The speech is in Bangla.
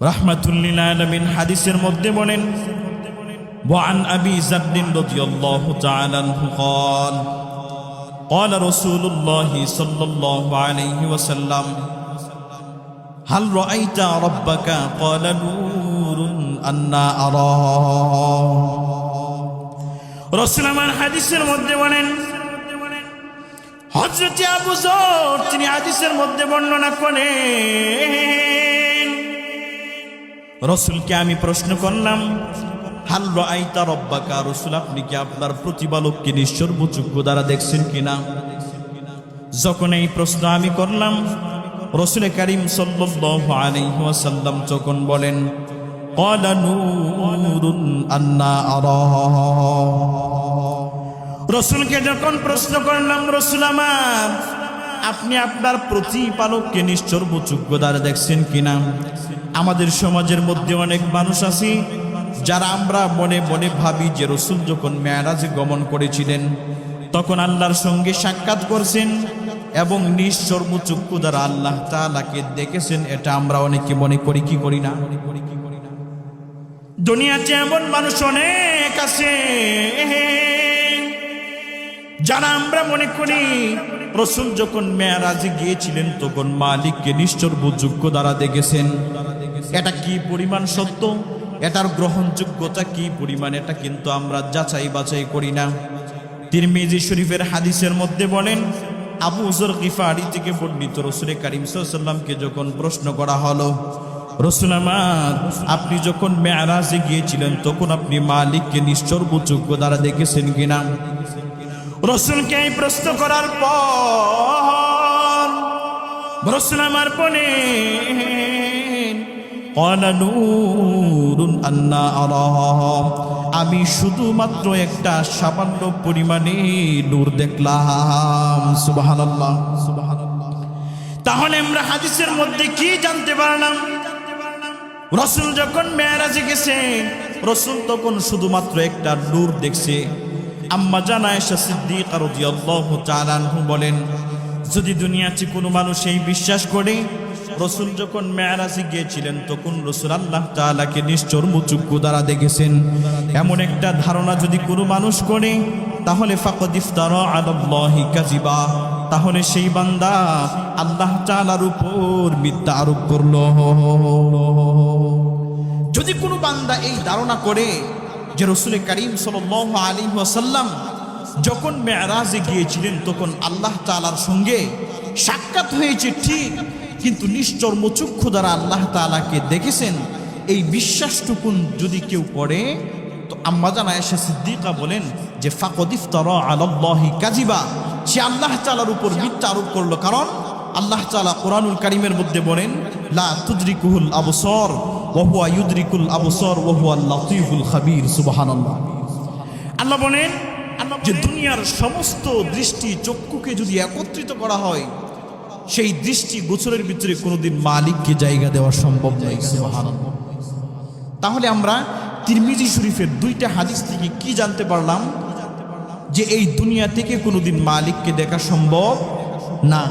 রাহমাতুল্লিল আলামিন হাদিসের মধ্যে বলেন وعن أبي زر رضي الله تعالى عنه قال قال رسول الله صلى الله عليه وسلم هل رأيت ربك قال نور أنا أراه রসুল আমার হাদিসের মধ্যে বলেন হজরত আবু জর তিনি হাদিসের মধ্যে বর্ণনা করেন রসুলকে আমি প্রশ্ন করলাম হাল্ল আইতা রব্বাকা রসুল, আপনি কি আপনার প্রতিপালককে নিঃসর্বযোগ্য দ্বারা দেখছেন কিনা? যখন এই প্রশ্ন আমি করলাম, রসুল করিম সাল্লাম যখন বলেন রসুলকে যখন প্রশ্ন করলাম, রসুল আমার আপনি আপনার প্রতিপালককে নিশ্চর্বযোগ্য দ্বারা দেখছেন কিনা? আমাদের সমাজের মধ্যে অনেক মানুষ আছে, যারা আমরা মনে মনে ভাবি যে রসুল যখন মেয়ারাজে গমন করেছিলেন, তখন আল্লাহর সঙ্গে সাক্ষাৎ করছেন এবং নিঃসর্বচক্ষু দ্বারা আল্লাহ তালাকে দেখেছেন, এটা আমরা অনেকে মনে করি, কি করি না? দুনিয়াতে এমন মানুষ অনেক আছে যারা আমরা মনে করি, রসুল যখন মেয়ারাজে গিয়েছিলেন, তখন মালিককে নিশ্চর্বযোগ্য দ্বারা দেখেছেন। এটা কি পরিমাণ সত্য? এটার গ্রহণযোগ্যতা কি পরিমাণ? এটা কিন্তু আমরা যাচাই বাছাই করি না। তিরমিজি শরীফের হাদিসের মধ্যে বলেন, আবু উজর গিফারি থেকে বর্ণিত রসুল করিম সাল্লামকে যখন প্রশ্ন করা হলো, রসুল আমার, আপনি যখন মেয়ারাজে গিয়েছিলেন, তখন আপনি মালিককে নিশ্চর্বযোগ্য দ্বারা দেখেছেন কিনা? রসুলকে এই প্রশ্ন করার পর রসুল আমার পনে আমি শুধুমাত্র একটা সামান্য পরিমাণে নূর দেখলাম। তাহলে আমরা হাদিসের মধ্যে কি জানতে পারলাম? রসুল যখন মেয়ারাজে গেছে, রসুল তখন শুধুমাত্র একটা নূর দেখছে। আম্মা জানা সিদ্দিক আর আনহু বলেন, যদি দুনিয়াতে কোনো মানুষ এই বিশ্বাস করে, রসুল যখন মেয়ারাজে গিয়েছিলেন, তখন রসুল আল্লাহ তালাকে নিশ্চর মুচুক্কু দ্বারা দেখেছেন। এমন একটা ধারণা যদি কোনো মানুষ করে, তাহলে ফাকদ ইফতার আল্লাহি কাজিবা তাহলে সেই বান্দা আল্লাহ তালার উপর মিথ্যা আরোপ করল। যদি কোনো বান্দা এই ধারণা করে যে রসুল করিম সাল আলী ওয়াসাল্লাম যখন মেয়ারাজে গিয়েছিলেন, তখন আল্লাহ তালার সঙ্গে সাক্ষাৎ হয়েছে ঠিক, কিন্তু নিশ্চর্ম চক্ষু দ্বারা আল্লাহ তালাকে দেখেছেন, এই বিশ্বাসটুকুন যদি কেউ করে তো আম্মাজান আয়েশা সিদ্দিকা বলেন যে ফাকদিফ তর আল্লাহি কাজিবা সে আল্লাহ তালার উপর মিথ্যা আরোপ করল। কারণ আল্লাহ তালা কোরআনুল কারিমের মধ্যে বলেন, লা তুদ্রিকুহুল আবসর। ওহুয়া ইউদ্রিকুল আবসর ওহুয়া লতিফুল খাবির, সুবহানাল্লাহ। আল্লাহ বলেন, যে দুনিয়ার সমস্ত দৃষ্টি চক্ষুকে যদি একত্রিত করা হয়, সেই দৃষ্টি গোচরের ভিতরে কোনোদিন মালিককে জায়গা দেওয়া সম্ভব নয় তাহলে আমরা তিরমিজি শরীফের দুইটা হাদিস থেকে কি জানতে পারলাম? যে এই দুনিয়া থেকে কোনোদিন মালিককে দেখা সম্ভব না।